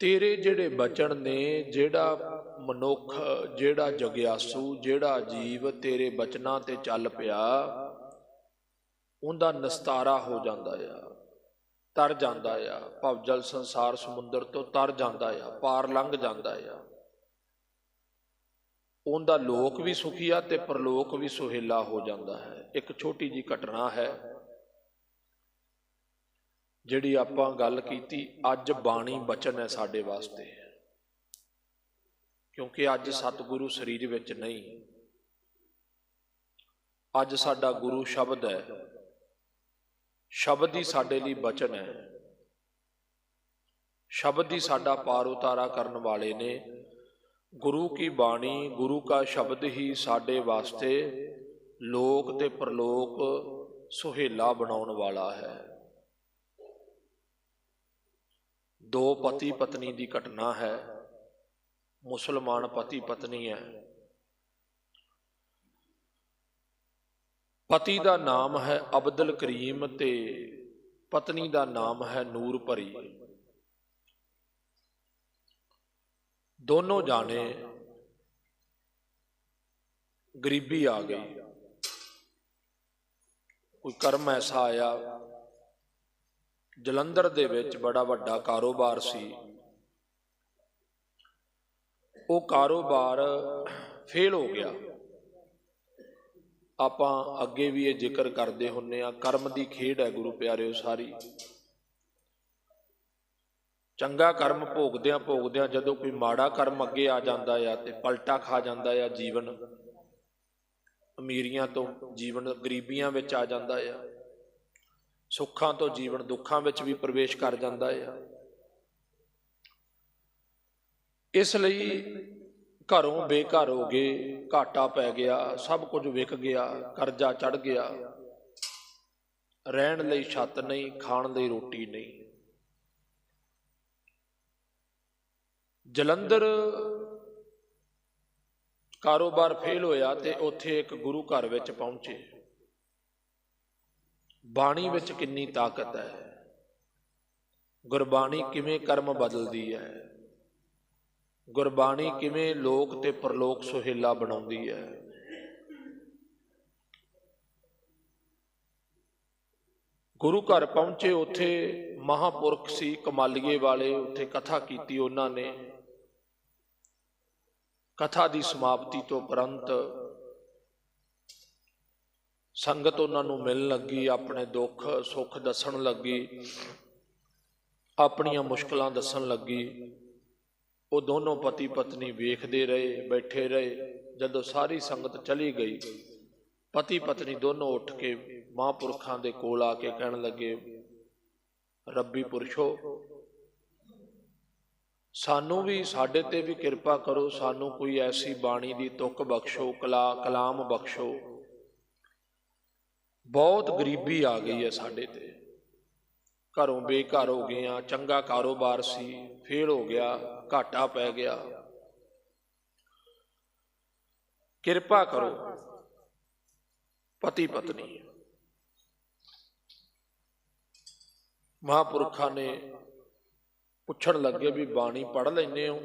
ਤੇਰੇ ਜਿਹੜੇ ਬਚਨ ਨੇ, ਜਿਹੜਾ ਮਨੁੱਖ, ਜਿਹੜਾ ਜਗਿਆਸੂ, ਜਿਹੜਾ ਜੀਵ ਤੇਰੇ ਬਚਨਾਂ ਤੇ ਚੱਲ ਪਿਆ, ਉਹਦਾ ਨਿਸਤਾਰਾ ਹੋ ਜਾਂਦਾ ਆ, ਤਰ ਜਾਂਦਾ ਆ। ਭਵਜਲ ਸੰਸਾਰ ਸਮੁੰਦਰ ਤੋਂ ਤਰ ਜਾਂਦਾ ਆ, ਪਾਰ ਲੰਘ ਜਾਂਦਾ ਆ। ਉਹਦਾ ਲੋਕ ਵੀ ਸੁਖੀ ਆ ਤੇ ਪਰਲੋਕ ਵੀ ਸੁਹੇਲਾ ਹੋ ਜਾਂਦਾ ਹੈ। ਇੱਕ ਛੋਟੀ ਜੀ ਘਟਨਾ ਹੈ। ਜਿਹੜੀ ਆਪਾਂ ਗੱਲ ਕੀਤੀ, ਅੱਜ ਬਾਣੀ ਬਚਨ ਹੈ ਸਾਡੇ ਵਾਸਤੇ। ਕਿਉਂਕਿ ਅੱਜ ਸਤਿਗੁਰੂ ਸਰੀਰ ਵਿੱਚ ਨਹੀਂ। ਅੱਜ ਸਾਡਾ ਗੁਰੂ ਸ਼ਬਦ ਹੈ। ਸ਼ਬਦ ਹੀ ਸਾਡੇ ਲਈ ਬਚਨ ਹੈ। ਸ਼ਬਦ ਹੀ ਸਾਡਾ ਪਾਰ ਉਤਾਰਾ ਕਰਨ ਵਾਲੇ ਨੇ। ਗੁਰੂ ਕੀ ਬਾਣੀ, ਗੁਰੂ ਕਾ ਸ਼ਬਦ ਹੀ ਸਾਡੇ ਵਾਸਤੇ ਲੋਕ ਤੇ ਪ੍ਰਲੋਕ ਸੁਹੇਲਾ ਬਣਾਉਣ ਵਾਲਾ ਹੈ। ਦੋ ਪਤੀ ਪਤਨੀ ਦੀ ਘਟਨਾ ਹੈ। ਮੁਸਲਮਾਨ ਪਤੀ ਪਤਨੀ ਹੈ। ਪਤੀ ਦਾ ਨਾਮ ਹੈ ਅਬਦੁਲ ਕਰੀਮ ਤੇ ਪਤਨੀ ਦਾ ਨਾਮ ਹੈ ਨੂਰ ਭਰੀ। ਦੋਨੋਂ ਜਾਣੇ ਗਰੀਬੀ ਆ ਗਈ ਕੋਈ ਕਰਮ ਐਸਾ ਆਇਆ ਜਲੰਧਰ ਦੇ ਵਿੱਚ ਬੜਾ ਵੱਡਾ ਕਾਰੋਬਾਰ ਸੀ। ਉਹ ਕਾਰੋਬਾਰ ਫੇਲ ਹੋ ਗਿਆ। ਆਪਾਂ ਅੱਗੇ ਵੀ ਇਹ ਜ਼ਿਕਰ ਕਰਦੇ ਹੁੰਨੇ ਆ, ਕਰਮ ਦੀ ਖੇਡ ਹੈ ਗੁਰੂ ਪਿਆਰਿਓ ਸਾਰੀ। ਚੰਗਾ ਕਰਮ ਭੋਗਦਿਆਂ ਭੋਗਦਿਆਂ ਜਦੋਂ ਕੋਈ ਮਾੜਾ ਕਰਮ ਅੱਗੇ ਆ ਜਾਂਦਾ ਆ ਤੇ ਪਲਟਾ ਖਾ ਜਾਂਦਾ ਆ ਜੀਵਨ, ਅਮੀਰੀਆਂ ਤੋਂ ਜੀਵਨ, ਗਰੀਬੀਆਂ ਵਿੱਚ ਆ ਜਾਂਦਾ ਆ। ਸੁੱਖਾਂ ਤੋਂ ਜੀਵਨ ਦੁੱਖਾਂ ਵਿੱਚ ਵੀ ਪ੍ਰਵੇਸ਼ ਕਰ ਜਾਂਦਾ ਆ। ਇਸ ਲਈ ਘਰੋਂ ਬੇਘਰ ਹੋ ਗਏ ਘਾਟਾ ਪੈ ਗਿਆ, ਸਭ ਕੁਝ ਵਿਕ ਗਿਆ, ਕਰਜ਼ਾ ਚੜ ਗਿਆ। ਰਹਿਣ ਲਈ ਛੱਤ ਨਹੀਂ, ਖਾਣ ਲਈ ਰੋਟੀ ਨਹੀਂ। ਜਲੰਧਰ ਕਾਰੋਬਾਰ ਫੇਲ ਹੋਇਆ ਤੇ ਉੱਥੇ ਇੱਕ ਗੁਰੂ ਘਰ ਵਿੱਚ ਪਹੁੰਚੇ। ਬਾਣੀ ਵਿੱਚ ਕਿੰਨੀ ਤਾਕਤ ਹੈ? ਗੁਰਬਾਣੀ ਕਿਵੇਂ ਕਰਮ ਬਦਲਦੀ ਹੈ? ਗੁਰਬਾਣੀ ਕਿਵੇਂ ਲੋਕ ਤੇ ਪਰਲੋਕ ਸੁਹੇਲਾ ਬਣਾਉਂਦੀ ਹੈ? ਗੁਰੂ ਘਰ ਪਹੁੰਚੇ ਉੱਥੇ ਮਹਾਪੁਰਖ ਸੀ, ਕਮਾਲੀਏ ਵਾਲੇ ਉੱਥੇ ਕਥਾ ਕੀਤੀ ਉਹਨਾਂ ਨੇ। ਕਥਾ ਦੀ ਸਮਾਪਤੀ ਤੋਂ ਉਪਰੰਤ ਸੰਗਤ ਉਹਨਾਂ ਨੂੰ ਮਿਲਣ ਲੱਗੀ, ਆਪਣੇ ਦੁੱਖ, ਸੁੱਖ ਦੱਸਣ ਲੱਗੀ, ਆਪਣੀਆਂ ਮੁਸ਼ਕਲਾਂ ਦੱਸਣ ਲੱਗੀ। ਉਹ ਦੋਨੋਂ ਪਤੀ ਪਤਨੀ ਵੇਖਦੇ ਰਹੇ, ਬੈਠੇ ਰਹੇ। ਜਦੋਂ ਸਾਰੀ ਸੰਗਤ ਚਲੀ ਗਈ, ਪਤੀ ਪਤਨੀ ਦੋਨੋਂ ਉੱਠ ਕੇ ਮਹਾਂਪੁਰਖਾਂ ਦੇ ਕੋਲ ਆ ਕੇ ਕਹਿਣ ਲੱਗੇ, ਰੱਬੀ ਪੁਰਸ਼ੋ, ਸਾਨੂੰ ਵੀ ਸਾਡੇ ਤੇ ਵੀ ਕਿਰਪਾ ਕਰੋ, ਸਾਨੂੰ ਕੋਈ ਐਸੀ ਬਾਣੀ ਦੀ ਤੁਕ ਬਖਸ਼ੋ ਕਲਾ ਕਲਾਮ ਬਖਸ਼ੋ। ਬਹੁਤ ਗਰੀਬੀ ਆ ਗਈ ਹੈ ਸਾਡੇ ਤੇ। ਘਰੋਂ ਬੇਘਰ ਹੋ ਗਏ ਆ ਚੰਗਾ ਕਾਰੋਬਾਰ ਸੀ, ਫੇਲ ਹੋ ਗਿਆ, ਘਾਟਾ ਪੈ ਗਿਆ। ਕਿਰਪਾ ਕਰੋ, ਪਤੀ ਪਤਨੀ। ਮਹਾਪੁਰਖਾਂ ਨੇ ਪੁੱਛਣ ਲੱਗੇ ਵੀ ਬਾਣੀ ਪੜ ਲੈਨੇ ਹੋ?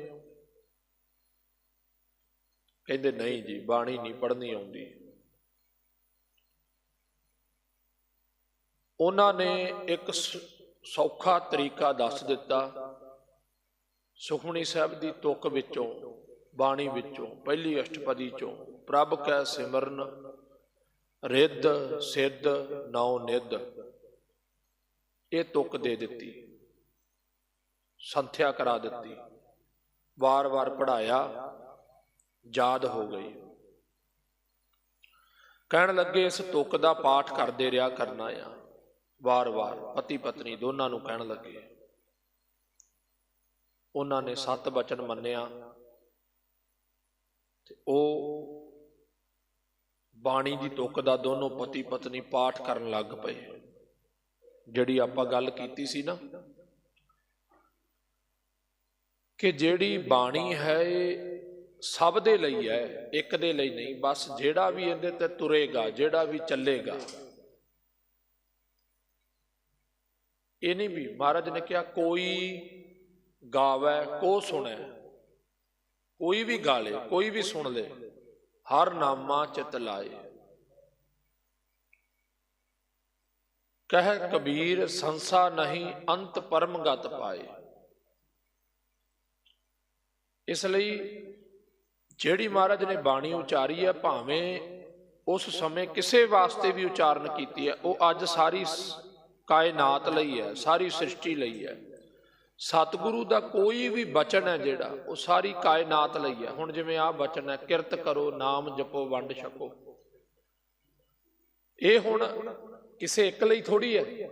ਕਹਿੰਦੇ, ਨਹੀਂ ਜੀ, ਬਾਣੀ ਨਹੀਂ ਪੜਨੀ ਆਉਂਦੀ। ਉਹਨਾਂ ਨੇ ਇੱਕ ਸੌਖਾ ਤਰੀਕਾ ਦੱਸ ਦਿੱਤਾ। ਸੁਖਮਣੀ ਸਾਹਿਬ ਦੀ ਤੁਕ ਵਿੱਚੋਂ, ਬਾਣੀ ਵਿੱਚੋਂ, ਪਹਿਲੀ ਅਸ਼ਟਪਦੀ ਚੋਂ, ਪ੍ਰਭ ਕੈ ਸਿਮਰਨ, ਰਿੱਧ, ਸਿੱਧ ਨੌ ਨਿੱਧ। ਇਹ ਤੁਕ ਦੇ ਦਿੱਤੀ। ਸੰਥਿਆ ਕਰਾ ਦਿੱਤੀ। ਵਾਰ-ਵਾਰ ਪੜਾਇਆ ਯਾਦ ਹੋ ਗਈ। ਕਹਿਣ ਲੱਗੇ, ਇਸ ਤੁਕ ਦਾ ਪਾਠ ਕਰਦੇ ਰਿਹਾ ਕਰਨਾ ਆ। ਵਾਰ-ਵਾਰ ਪਤੀ ਪਤਨੀ ਦੋਨਾਂ ਨੂੰ ਕਹਿਣ ਲੱਗੇ। ਉਹਨਾਂ ਨੇ ਸੱਤ ਬਚਨ ਮੰਨਿਆ ਤੇ ਉਹ ਬਾਣੀ ਦੀ ਤੁਕ ਦਾ ਦੋਨੋਂ ਪਤੀ ਪਤਨੀ ਪਾਠ ਕਰਨ ਲੱਗ ਪਏ। ਜਿਹੜੀ ਆਪਾਂ ਗੱਲ ਕੀਤੀ ਸੀ ਨਾ, ਕਿ ਜਿਹੜੀ ਬਾਣੀ ਹੈ ਸਭ ਦੇ ਲਈ ਹੈ, ਇੱਕ ਦੇ ਲਈ ਨਹੀਂ, ਬਸ ਜਿਹੜਾ ਵੀ ਇਹਦੇ ਤੇ ਤੁਰੇਗਾ, ਜਿਹੜਾ ਵੀ ਚੱਲੇਗਾ ਇਹ ਨਹੀਂ ਵੀ ਮਹਾਰਾਜ ਨੇ ਕਿਹਾ, ਕੋਈ ਗਾਵੇ, ਕੋ ਸੁਣੈ। ਕੋਈ ਵੀ ਗਾਲੇ ਕੋਈ ਵੀ ਸੁਣ ਲੇ, ਹਰ ਨਾਮਾ ਚਿਤ ਲਾਏ। ਕਹਿ ਕਬੀਰ, ਸੰਸਾ ਨਹੀਂ, ਅੰਤ ਪਰਮਗਤ ਪਾਏ। ਇਸ ਲਈ ਜਿਹੜੀ ਮਹਾਰਾਜ ਨੇ ਬਾਣੀ ਉਚਾਰੀ ਹੈ, ਭਾਵੇਂ ਉਸ ਸਮੇਂ ਕਿਸੇ ਵਾਸਤੇ ਵੀ ਉਚਾਰਨ ਕੀਤੀ ਹੈ, ਉਹ ਅੱਜ ਸਾਰੀ ਕਾਇਨਾਤ ਲਈ ਹੈ, ਸਾਰੀ ਸ੍ਰਿਸ਼ਟੀ ਲਈ ਹੈ। ਸਤਿਗੁਰੂ ਦਾ ਕੋਈ ਵੀ ਬਚਨ ਹੈ ਜਿਹੜਾ, ਉਹ ਸਾਰੀ ਕਾਇਨਾਤ ਲਈ ਹੈ। ਹੁਣ ਜਿਵੇਂ ਆਹ ਬਚਨ ਹੈ, ਕਿਰਤ ਕਰੋ, ਨਾਮ ਜਪੋ, ਵੰਡ ਛਕੋ। ਇਹ ਹੁਣ ਕਿਸੇ ਇੱਕ ਲਈ ਥੋੜੀ ਹੈ।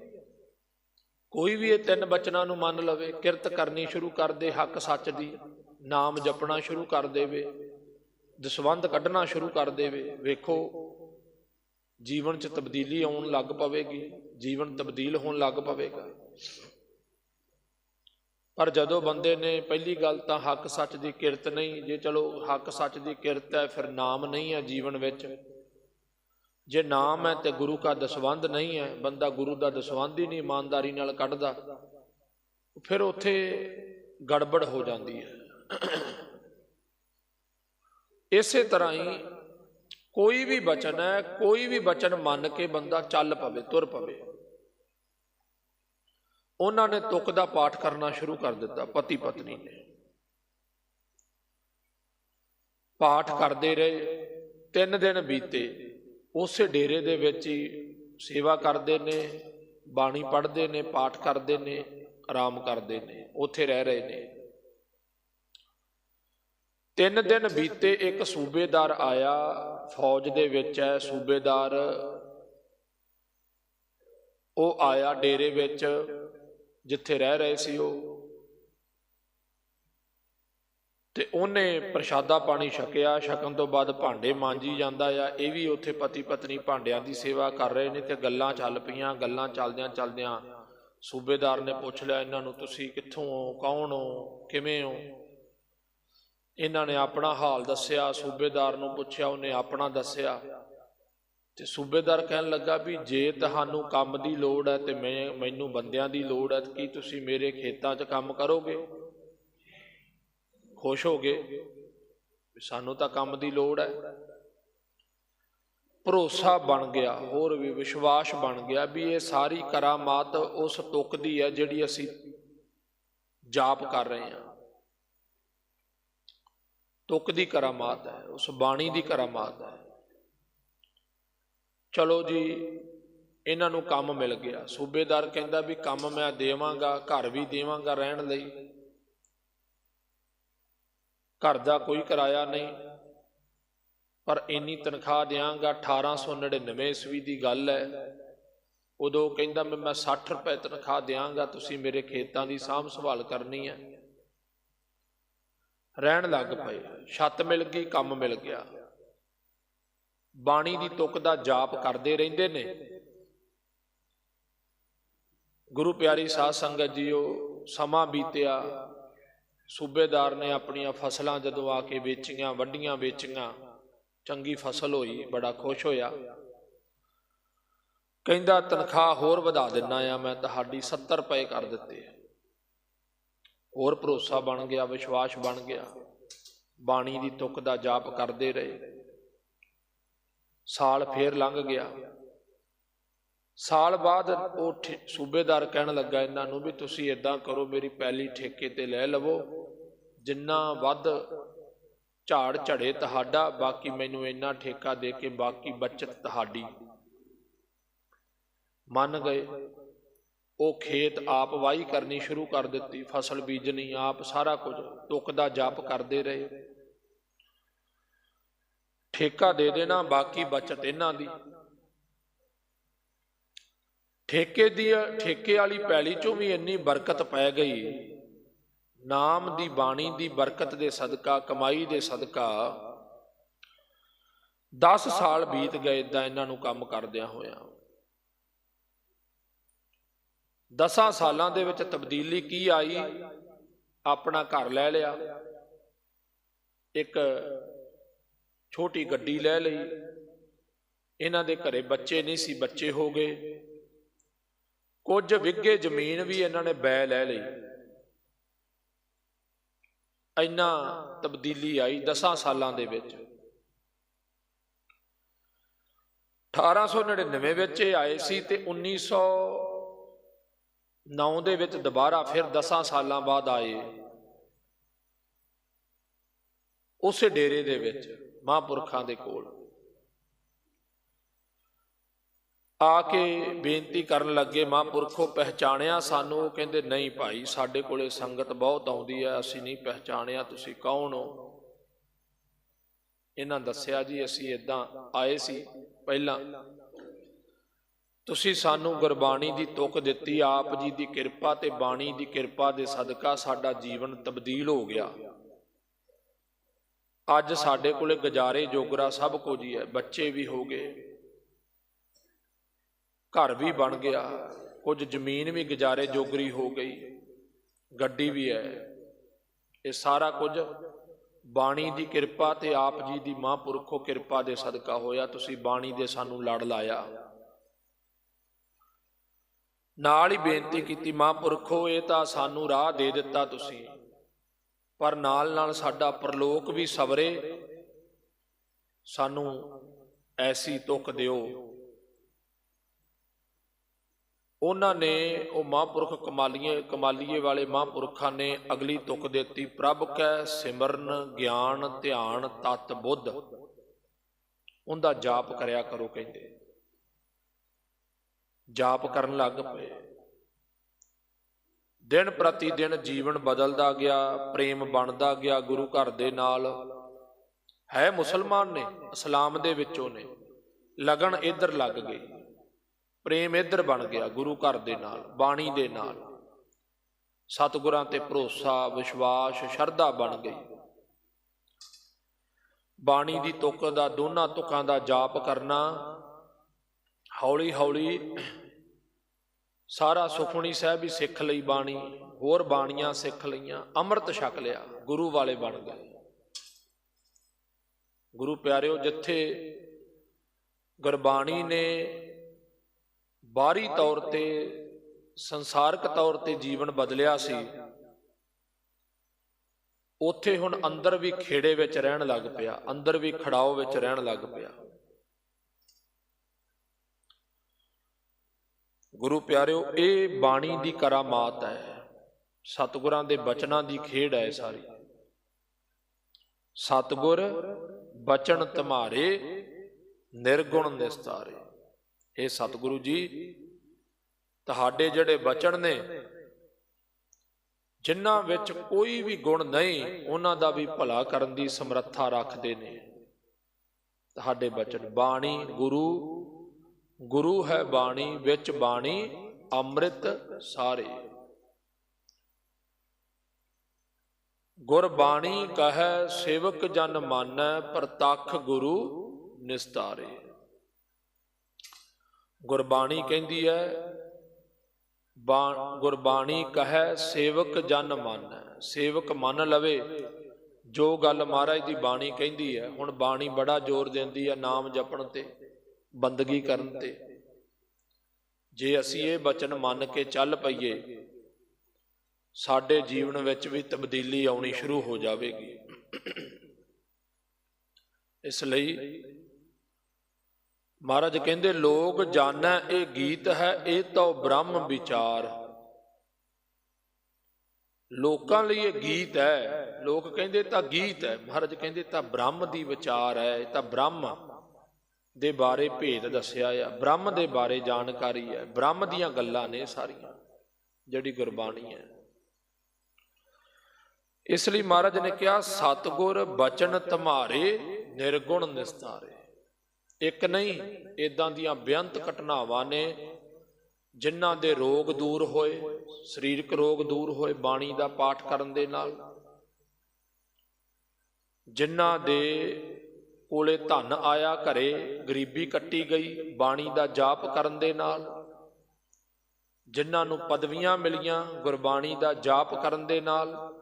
ਕੋਈ ਵੀ ਇਹ ਤਿੰਨ ਬਚਨਾਂ ਨੂੰ ਮੰਨ ਲਵੇ, ਕਿਰਤ ਕਰਨੀ ਸ਼ੁਰੂ ਕਰ ਦੇ, ਹੱਕ ਸੱਚ ਦੀ, ਨਾਮ ਜਪਣਾ ਸ਼ੁਰੂ ਕਰ ਦੇਵੇ, ਦਸਵੰਧ ਕੱਢਣਾ ਸ਼ੁਰੂ ਕਰ ਦੇਵੇ, ਵੇਖੋ ਜੀਵਨ 'ਚ ਤਬਦੀਲੀ ਆਉਣ ਲੱਗ ਪਵੇਗੀ, ਜੀਵਨ ਤਬਦੀਲ ਹੋਣ ਲੱਗ ਪਵੇਗਾ। ਪਰ ਜਦੋਂ ਬੰਦੇ ਨੇ ਪਹਿਲੀ ਗੱਲ ਤਾਂ ਹੱਕ ਸੱਚ ਦੀ ਕਿਰਤ ਨਹੀਂ, ਜੇ ਚਲੋ ਹੱਕ ਸੱਚ ਦੀ ਕਿਰਤ ਹੈ, ਫਿਰ ਨਾਮ ਨਹੀਂ ਹੈ ਜੀਵਨ ਵਿੱਚ। ਜੇ ਨਾਮ ਹੈ ਤੇ ਗੁਰੂ ਦਾ ਦਸਵੰਧ ਨਹੀਂ ਹੈ, ਬੰਦਾ ਗੁਰੂ ਦਾ ਦਸਵੰਧ ਹੀ ਨਹੀਂ, ਇਮਾਨਦਾਰੀ ਨਾਲ ਕੱਢਦਾ, ਫਿਰ ਉੱਥੇ ਗੜਬੜ ਹੋ ਜਾਂਦੀ ਹੈ। ਇਸੇ ਤਰ੍ਹਾਂ ਹੀ ਕੋਈ ਵੀ ਬਚਨ ਹੈ, ਕੋਈ ਵੀ ਬਚਨ ਮੰਨ ਕੇ ਬੰਦਾ ਚੱਲ ਪਵੇ, ਤੁਰ ਪਵੇ। ਉਹਨਾਂ ਨੇ ਤੁਕ ਦਾ ਪਾਠ ਕਰਨਾ ਸ਼ੁਰੂ ਕਰ ਦਿੱਤਾ, ਪਤੀ ਪਤਨੀ ਨੇ। ਪਾਠ ਕਰਦੇ ਰਹੇ, ਤਿੰਨ ਦਿਨ ਬੀਤੇ। ਉਸੇ ਡੇਰੇ ਦੇ ਵਿੱਚ ਹੀ ਸੇਵਾ ਕਰਦੇ ਨੇ, ਬਾਣੀ ਪੜ੍ਹਦੇ ਨੇ, ਪਾਠ ਕਰਦੇ ਨੇ, ਆਰਾਮ ਕਰਦੇ ਨੇ, ਉੱਥੇ ਰਹਿ ਰਹੇ ਨੇ। ਤਿੰਨ ਦਿਨ ਬੀਤੇ ਇੱਕ ਸੂਬੇਦਾਰ ਆਇਆ, ਫੌਜ ਦੇ ਵਿੱਚ ਹੈ ਸੂਬੇਦਾਰ। ਉਹ ਆਇਆ ਡੇਰੇ ਵਿੱਚ, ਜਿੱਥੇ ਰਹਿ ਰਹੇ ਸੀ ਉਹ। ਤੇ ਉਹਨੇ ਪ੍ਰਸ਼ਾਦਾ ਪਾਣੀ ਛਕਿਆ, ਛਕਣ ਤੋਂ ਬਾਅਦ ਭਾਂਡੇ ਮਾਂਜੀ ਜਾਂਦਾ ਆ। ਇਹ ਵੀ ਉੱਥੇ ਪਤੀ ਪਤਨੀ ਭਾਂਡਿਆਂ ਦੀ ਸੇਵਾ ਕਰ ਰਹੇ ਨੇ ਤੇ ਗੱਲਾਂ ਚੱਲ ਪਈਆਂ, ਗੱਲਾਂ ਚੱਲਦਿਆਂ ਚੱਲਦਿਆਂ ਸੂਬੇਦਾਰ ਨੇ ਪੁੱਛ ਲਿਆ, ਇਹਨਾਂ ਨੂੰ ਤੁਸੀਂ ਕਿੱਥੋਂ ਹੋ? ਕੌਣ ਹੋ? ਕਿਵੇਂ ਹੋ? ਇਹਨਾਂ ਨੇ ਆਪਣਾ ਹਾਲ ਦੱਸਿਆ, ਸੂਬੇਦਾਰ ਨੂੰ ਪੁੱਛਿਆ, ਉਹਨੇ ਆਪਣਾ ਦੱਸਿਆ। ਤੇ ਸੂਬੇਦਾਰ ਕਹਿਣ ਲੱਗਾ ਵੀ ਜੇ ਤੁਹਾਨੂੰ ਕੰਮ ਦੀ ਲੋੜ ਹੈ ਤੇ ਮੈਂ, ਮੈਨੂੰ ਬੰਦਿਆਂ ਦੀ ਲੋੜ ਹੈ, ਕੀ ਤੁਸੀਂ ਮੇਰੇ ਖੇਤਾਂ 'ਚ ਕੰਮ ਕਰੋਗੇ? ਖੁਸ਼ ਹੋ ਗਏ ਵੀ ਸਾਨੂੰ ਤਾਂ ਕੰਮ ਦੀ ਲੋੜ ਹੈ। ਭਰੋਸਾ ਬਣ ਗਿਆ, ਹੋਰ ਵੀ ਵਿਸ਼ਵਾਸ ਬਣ ਗਿਆ ਵੀ ਇਹ ਸਾਰੀ ਕਰਾਮਾਤ ਉਸ ਤੁਕ ਦੀ ਹੈ ਜਿਹੜੀ ਅਸੀਂ ਜਾਪ ਕਰ ਰਹੇ ਹਾਂ। ਤੁਕ ਦੀ ਕਰਾਮਾਤ ਹੈ, ਉਸ ਬਾਣੀ ਦੀ ਕਰਾਮਾਤ ਹੈ। ਚਲੋ ਜੀ, ਇਹਨਾਂ ਨੂੰ ਕੰਮ ਮਿਲ ਗਿਆ। ਸੂਬੇਦਾਰ ਕਹਿੰਦਾ ਵੀ ਕੰਮ ਮੈਂ ਦੇਵਾਂਗਾ, ਘਰ ਵੀ ਦੇਵਾਂਗਾ ਰਹਿਣ ਲਈ। ਘਰ ਦਾ ਕੋਈ ਕਿਰਾਇਆ ਨਹੀਂ। ਪਰ ਇੰਨੀ ਤਨਖਾਹ ਦਿਆਂਗਾ 1899 ਈਸਵੀ ਦੀ ਗੱਲ ਹੈ। ਉਦੋਂ ਕਹਿੰਦਾ ਮੈਂ ਮੈਂ 60 ਰੁਪਏ ਤਨਖਾਹ ਦਿਆਂਗਾ, ਤੁਸੀਂ ਮੇਰੇ ਖੇਤਾਂ ਦੀ ਸਾਂਭ ਸੰਭਾਲ ਕਰਨੀ ਹੈ। ਰਹਿਣ ਲੱਗ ਪਏ। ਛੱਤ ਮਿਲ ਗਈ, ਕੰਮ ਮਿਲ ਗਿਆ। ਬਾਣੀ ਦੀ ਤੁਕ ਦਾ ਜਾਪ ਕਰਦੇ ਰਹਿੰਦੇ ਨੇ। ਗੁਰੂ ਪਿਆਰੀ ਸਾਧ ਸੰਗਤ ਜੀਓ, ਸਮਾਂ ਬੀਤਿਆ। ਸੂਬੇਦਾਰ ਨੇ ਆਪਣੀਆਂ ਫਸਲਾਂ ਜਦੋਂ ਆ ਕੇ ਵੇਚੀਆਂ, ਵੱਡੀਆਂ ਵੇਚੀਆਂ, ਚੰਗੀ ਫਸਲ ਹੋਈ, ਬੜਾ ਖੁਸ਼ ਹੋਇਆ। ਕਹਿੰਦਾ, ਤਨਖਾਹ ਹੋਰ ਵਧਾ ਦਿੰਨਾ ਆ, ਮੈਂ ਤੁਹਾਡੀ 70 ਰੁਪਏ ਕਰ ਦਿੱਤੇ ਹੋਰ ਭਰੋਸਾ ਬਣ ਗਿਆ, ਵਿਸ਼ਵਾਸ ਬਣ ਗਿਆ। ਬਾਣੀ ਦੀ ਤੁਕ ਦਾ ਜਾਪ ਕਰਦੇ ਰਹੇ। ਸਾਲ ਫੇਰ ਲੰਘ ਗਿਆ। ਸਾਲ ਬਾਅਦ ਉਹ ਸੂਬੇਦਾਰ ਕਹਿਣ ਲੱਗਾ, ਇਹਨਾਂ ਨੂੰ ਵੀ ਤੁਸੀਂ ਇਦਾਂ ਕਰੋ, ਮੇਰੀ ਪਹਿਲੀ ਠੇਕੇ ਤੇ ਲੈ ਲਵੋ। ਜਿੰਨਾ ਵੱਧ ਝਾੜ ਝੜੇ ਤੁਹਾਡਾ, ਬਾਕੀ ਮੈਨੂੰ ਇੰਨਾ ਠੇਕਾ ਦੇ ਕੇ ਬਾਕੀ ਬਚਤ ਤੁਹਾਡੀ। ਮੰਨ ਗਏ। ਉਹ ਖੇਤ ਆਪ ਵਾਹੀ ਕਰਨੀ ਸ਼ੁਰੂ ਕਰ ਦਿੱਤੀ, ਫਸਲ ਬੀਜਣੀ, ਆਪ ਸਾਰਾ ਕੁਝ ਤੁਕ ਦਾ ਜਾਪ ਕਰਦੇ ਰਹੇ। ਠੇਕਾ ਦੇ ਦੇਣਾ, ਬਾਕੀ ਬਚਤ ਇਹਨਾਂ ਦੀ। ਠੇਕੇ ਦੀ, ਠੇਕੇ ਵਾਲੀ ਪੈਲੀ ਚੋਂ ਵੀ ਇੰਨੀ ਬਰਕਤ ਪੈ ਗਈ। ਨਾਮ ਦੀ ਬਾਣੀ ਦੀ ਬਰਕਤ ਦੇ ਸਦਕਾ, ਕਮਾਈ ਦੇ ਸਦਕਾ 10 ਸਾਲ ਬੀਤ ਗਏ ਇਦਾਂ ਇਹਨਾਂ ਨੂੰ ਕੰਮ ਕਰਦਿਆਂ ਹੋਇਆਂ। 10 ਸਾਲਾਂ ਦੇ ਵਿੱਚ ਤਬਦੀਲੀ ਕੀ ਆਈ? ਆਪਣਾ ਘਰ ਲੈ ਲਿਆ। ਇੱਕ ਛੋਟੀ ਗੱਡੀ ਲੈ ਲਈ। ਇਹਨਾਂ ਦੇ ਘਰੇ ਬੱਚੇ ਨਹੀਂ ਸੀ, ਬੱਚੇ ਹੋ ਗਏ। ਕੁਝ ਵਿੱਗੇ ਜ਼ਮੀਨ ਵੀ ਇਹਨਾਂ ਨੇ ਬੈ ਲੈ ਲਈ। ਇੰਨਾ ਤਬਦੀਲੀ ਆਈ 10 ਸਾਲਾਂ ਦੇ ਵਿੱਚ। 1899 ਵਿੱਚ ਇਹ ਆਏ ਸੀ ਤੇ 1909 ਦੇ ਵਿੱਚ ਦੁਬਾਰਾ ਫਿਰ 10 ਸਾਲਾਂ ਬਾਅਦ ਆਏ। ਉਸੇ ਡੇਰੇ ਦੇ ਵਿੱਚ ਮਹਾਂਪੁਰਖਾਂ ਦੇ ਕੋਲ ਆ ਕੇ ਬੇਨਤੀ ਕਰਨ ਲੱਗੇ, ਮਹਾਂਪੁਰਖੋ, ਪਹਿਚਾਣਿਆ ਸਾਨੂੰ? ਉਹ ਕਹਿੰਦੇ, ਨਹੀਂ ਭਾਈ, ਸਾਡੇ ਕੋਲੇ ਸੰਗਤ ਬਹੁਤ ਆਉਂਦੀ ਹੈ ਅਸੀਂ ਨਹੀਂ ਪਹਿਚਾਣਿਆ, ਤੁਸੀਂ ਕੌਣ ਹੋ? ਇਹਨਾਂ ਦੱਸਿਆ ਜੀ, ਅਸੀਂ ਇਦਾਂ ਆਏ ਸੀ, ਪਹਿਲਾਂ ਤੁਸੀਂ ਸਾਨੂੰ ਗੁਰਬਾਣੀ ਦੀ ਤੁਕ ਦਿੱਤੀ, ਆਪ ਜੀ ਦੀ ਕਿਰਪਾ ਤੇ ਬਾਣੀ ਦੀ ਕਿਰਪਾ ਦੇ ਸਦਕਾ ਸਾਡਾ ਜੀਵਨ ਤਬਦੀਲ ਹੋ ਗਿਆ। ਅੱਜ ਸਾਡੇ ਕੋਲੇ ਗੁਜ਼ਾਰੇ ਜੋਗਰਾ ਸਭ ਕੁਝ ਹੀ ਹੈ, ਬੱਚੇ ਵੀ ਹੋ ਗਏ, ਘਰ ਵੀ ਬਣ ਗਿਆ, ਕੁਝ ਜ਼ਮੀਨ ਵੀ ਗੁਜ਼ਾਰੇ ਜੋਗਰੀ ਹੋ ਗਈ, ਗੱਡੀ ਵੀ ਹੈ। ਇਹ ਸਾਰਾ ਕੁਝ ਬਾਣੀ ਦੀ ਕਿਰਪਾ ਤੇ ਆਪ ਜੀ ਦੀ ਮਹਾਂਪੁਰਖੋ ਕਿਰਪਾ ਦੇ ਸਦਕਾ ਹੋਇਆ, ਤੁਸੀਂ ਬਾਣੀ ਦੇ ਸਾਨੂੰ ਲੜ ਲਾਇਆ। ਨਾਲ ਹੀ ਬੇਨਤੀ ਕੀਤੀ, ਮਹਾਂਪੁਰਖੋ ਇਹ ਤਾਂ ਸਾਨੂੰ ਰਾਹ ਦੇ ਦਿੱਤਾ ਤੁਸੀਂ। ਪਰ ਨਾਲ ਨਾਲ ਸਾਡਾ ਪ੍ਰਲੋਕ ਵੀ ਸਵਰੇ, ਸਾਨੂੰ ਐਸੀ ਤੁਕ ਦਿਓ। ਉਹਨਾਂ ਨੇ, ਉਹ ਮਹਾਂਪੁਰਖ ਕਮਾਲੀਏ ਕਮਾਲੀਏ ਵਾਲੇ ਮਹਾਂਪੁਰਖਾਂ ਨੇ ਅਗਲੀ ਤੁਕ ਦਿੱਤੀ, ਪ੍ਰਭ ਕੈ ਸਿਮਰਨ, ਗਿਆਨ, ਧਿਆਨ, ਤਤ ਬੁੱਧ। ਉਹਦਾ ਜਾਪ ਕਰਿਆ ਕਰੋ, ਕਹਿੰਦੇ। ਜਾਪ ਕਰਨ ਲੱਗ ਪਏ। ਦਿਨ ਪ੍ਰਤੀ ਦਿਨ ਜੀਵਨ ਬਦਲਦਾ ਗਿਆ, ਪ੍ਰੇਮ ਬਣਦਾ ਗਿਆ ਗੁਰੂ ਘਰ ਦੇ ਨਾਲ। ਹੈ ਮੁਸਲਮਾਨ ਨੇ, ਇਸਲਾਮ ਦੇ ਵਿੱਚੋਂ ਨੇ। ਲਗਨ ਇੱਧਰ ਲੱਗ ਗਈ ਪ੍ਰੇਮ ਇੱਧਰ ਬਣ ਗਿਆ ਗੁਰੂ ਘਰ ਦੇ ਨਾਲ, ਬਾਣੀ ਦੇ ਨਾਲ। ਸਤਿਗੁਰਾਂ ਤੇ ਭਰੋਸਾ, ਵਿਸ਼ਵਾਸ, ਸ਼ਰਧਾ ਬਣ ਗਈ। ਬਾਣੀ ਦੀ ਤੁਕ ਦਾ, ਦੋਨਾਂ ਤੁਕਾਂ ਦਾ ਜਾਪ ਕਰਨਾ ਹੌਲੀ ਹੌਲੀ ਸਾਰਾ ਸੁਖਮਣੀ ਸਾਹਿਬ ਵੀ ਸਿੱਖ ਲਈ ਬਾਣੀ, ਹੋਰ ਬਾਣੀਆਂ ਸਿੱਖ ਲਈਆਂ, ਅੰਮ੍ਰਿਤ ਛਕ ਲਿਆ, ਗੁਰੂ ਵਾਲੇ ਬਣ ਗਏ। ਗੁਰੂ ਪਿਆਰਿਓ, ਜਿੱਥੇ ਗੁਰਬਾਣੀ ਨੇ ਬਾਹਰੀ ਤੌਰ ਤੇ, ਸੰਸਾਰਕ ਤੌਰ ਤੇ ਜੀਵਨ ਬਦਲਿਆ ਸੀ, ਉੱਥੇ ਹੁਣ ਅੰਦਰ ਵੀ ਖੇੜੇ ਵਿੱਚ ਰਹਿਣ ਲੱਗ ਪਿਆ, ਅੰਦਰ ਵੀ ਖੜਾਓ ਵਿੱਚ ਰਹਿਣ ਲੱਗ ਪਿਆ। ਗੁਰੂ ਪਿਆਰਿਓ, ਇਹ ਬਾਣੀ ਦੀ ਕਰਾਮਾਤ ਹੈ। ਸਤਿਗੁਰਾਂ ਦੇ ਬਚਨਾਂ ਦੀ ਖੇਡ ਹੈ ਸਾਰੀ। ਸਤਿਗੁਰ ਬਚਨ ਤੁਮਾਰੇ, ਨਿਰਗੁਣ ਨਿਸਤਾਰੇ। ਇਹ ਸਤਿਗੁਰੂ ਜੀ, ਤੁਹਾਡੇ ਜਿਹੜੇ ਬਚਨ ਨੇ, ਜਿਨ੍ਹਾਂ ਵਿੱਚ ਕੋਈ ਵੀ ਗੁਣ ਨਹੀਂ, ਉਹਨਾਂ ਦਾ ਵੀ ਭਲਾ ਕਰਨ ਦੀ ਸਮਰੱਥਾ ਰੱਖਦੇ ਨੇ। ਤੁਹਾਡੇ ਬਚਨ ਬਾਣੀ, ਗੁਰੂ ਗੁਰੂ ਹੈ ਬਾਣੀ, ਵਿੱਚ ਬਾਣੀ, ਅੰਮ੍ਰਿਤ ਸਾਰੇ। ਗੁਰ ਬਾਣੀ ਕਹੈ, ਸੇਵਕ ਜਨ ਮਾਨੈ, ਪ੍ਰਤੱਖ ਗੁਰੂ ਨਿਸਤਾਰੇ। ਗੁਰਬਾਣੀ ਕਹਿੰਦੀ ਹੈ ਗੁਰਬਾਣੀ ਕਹੈ, ਸੇਵਕ ਜਨ ਮੰਨੈ। ਸੇਵਕ ਮੰਨ ਲਵੇ, ਜੋ ਗੱਲ ਮਹਾਰਾਜ ਦੀ ਬਾਣੀ ਕਹਿੰਦੀ ਹੈ, ਹੁਣ ਬਾਣੀ ਬੜਾ ਜ਼ੋਰ ਦਿੰਦੀ ਹੈ ਨਾਮ ਜਪਣ ਤੇ। ਬੰਦਗੀ ਕਰਨ ਤੇ। ਜੇ ਅਸੀਂ ਇਹ ਬਚਨ ਮੰਨ ਕੇ ਚੱਲ ਪਈਏ ਸਾਡੇ ਜੀਵਨ ਵਿੱਚ ਵੀ ਤਬਦੀਲੀ ਆਉਣੀ ਸ਼ੁਰੂ ਹੋ ਜਾਵੇਗੀ। ਇਸ ਲਈ ਮਹਾਰਾਜ ਕਹਿੰਦੇ ਲੋਕ ਜਾਣੈ ਇਹ ਗੀਤ ਹੈ ਇਹ ਤਾਂ ਬ੍ਰਹਮ ਵਿਚਾਰ। ਲੋਕਾਂ ਲਈ ਇਹ ਗੀਤ ਹੈ। ਲੋਕ ਕਹਿੰਦੇ ਤਾਂ ਗੀਤ ਹੈ ਮਹਾਰਾਜ ਕਹਿੰਦੇ ਤਾਂ ਬ੍ਰਹਮ ਦੀ ਵਿਚਾਰ ਹੈ ਇਹ ਤਾਂ ਬ੍ਰਹਮ ਦੇ ਬਾਰੇ ਭੇਦ ਦੱਸਿਆ ਆ, ਬ੍ਰਹਮ ਦੇ ਬਾਰੇ ਜਾਣਕਾਰੀ ਹੈ ਬ੍ਰਹਮ ਦੀਆਂ ਗੱਲਾਂ ਨੇ ਸਾਰੀਆਂ, ਜਿਹੜੀ ਗੁਰਬਾਣੀ ਹੈ। ਇਸ ਲਈ ਮਹਾਰਾਜ ਨੇ ਕਿਹਾ, ਸਤਗੁਰ ਬਚਨ ਤੁਮਾਰੇ ਨਿਰਗੁਣ ਨਿਸਤਾਰੇ। ਇੱਕ ਨਹੀਂ ਇਦਾਂ ਦੀਆਂ ਬੇਅੰਤ ਘਟਨਾਵਾਂ ਨੇ, ਜਿਨ੍ਹਾਂ ਦੇ ਰੋਗ ਦੂਰ ਹੋਏ, ਸਰੀਰਕ ਰੋਗ ਦੂਰ ਹੋਏ, ਬਾਣੀ ਦਾ ਪਾਠ ਕਰਨ ਦੇ ਨਾਲ। ਜਿਨ੍ਹਾਂ ਦੇ ਕੋਲੇ ਧਨ ਆਇਆ ਘਰੇ, ਗਰੀਬੀ ਕੱਟੀ ਗਈ, ਬਾਣੀ ਦਾ ਜਾਪ ਕਰਨ ਦੇ ਨਾਲ। ਜਿਨ੍ਹਾਂ ਨੂੰ ਪਦਵੀਆਂ ਮਿਲੀਆਂ, ਗੁਰਬਾਣੀ ਦਾ ਜਾਪ ਕਰਨ ਦੇ ਨਾਲ।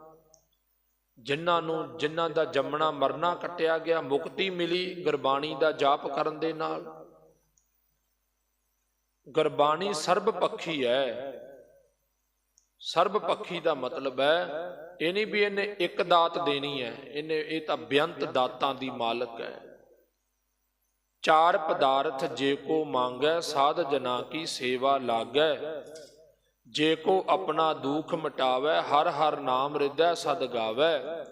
ਜਿਨ੍ਹਾਂ ਨੂੰ, ਜਿਨ੍ਹਾਂ ਦਾ ਜੰਮਣਾ ਮਰਨਾ ਕੱਟਿਆ ਗਿਆ, ਮੁਕਤੀ ਮਿਲੀ, ਗੁਰਬਾਣੀ ਦਾ ਜਾਪ ਕਰਨ ਦੇ ਨਾਲ। ਗੁਰਬਾਣੀ ਸਰਬ ਪੱਖੀ ਹੈ। ਸਰਬ ਪੱਖੀ ਦਾ ਮਤਲਬ ਹੈ, ਇਹ ਨਹੀਂ ਵੀ ਇਹਨੇ ਇੱਕ ਦਾਤ ਦੇਣੀ ਹੈ, ਇਹਨੇ, ਇਹ ਤਾਂ ਬੇਅੰਤ ਦਾਤਾਂ ਦੀ ਮਾਲਕ ਹੈ। ਚਾਰ ਪਦਾਰਥ ਜੇ ਕੋ ਮੰਗੈ, ਸਾਧ ਜਨਾ ਕੀ ਸੇਵਾ ਲਾਗੈ। ਜੇ ਕੋ ਆਪਣਾ ਦੁਖ ਮਿਟਾਵੈ, ਹਰ ਹਰ ਨਾਮ ਰਿਦੈ ਸਦ ਗਾਵੈ।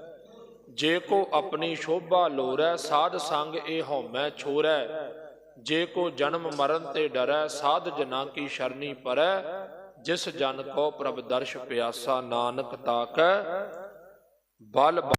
ਜੇ ਕੋ ਆਪਣੀ ਸ਼ੋਭਾ ਲੋਰੈ, ਸਾਧ ਸੰਗ ਇਹ ਹਉਮੈ ਛੋਰੈ। ਜੇ ਕੋ ਜਨਮ ਮਰਨ ਤੇ ਡਰੈ, ਸਾਧ ਜਨਾ ਕੀ ਸ਼ਰਨੀ ਪਰੈ। ਜਿਸ ਜਨ ਕੋ ਪ੍ਰਭ ਦਰਸ਼ ਪਿਆਸਾ ਨਾਨਕ ਤਾਕੈ ਬਲ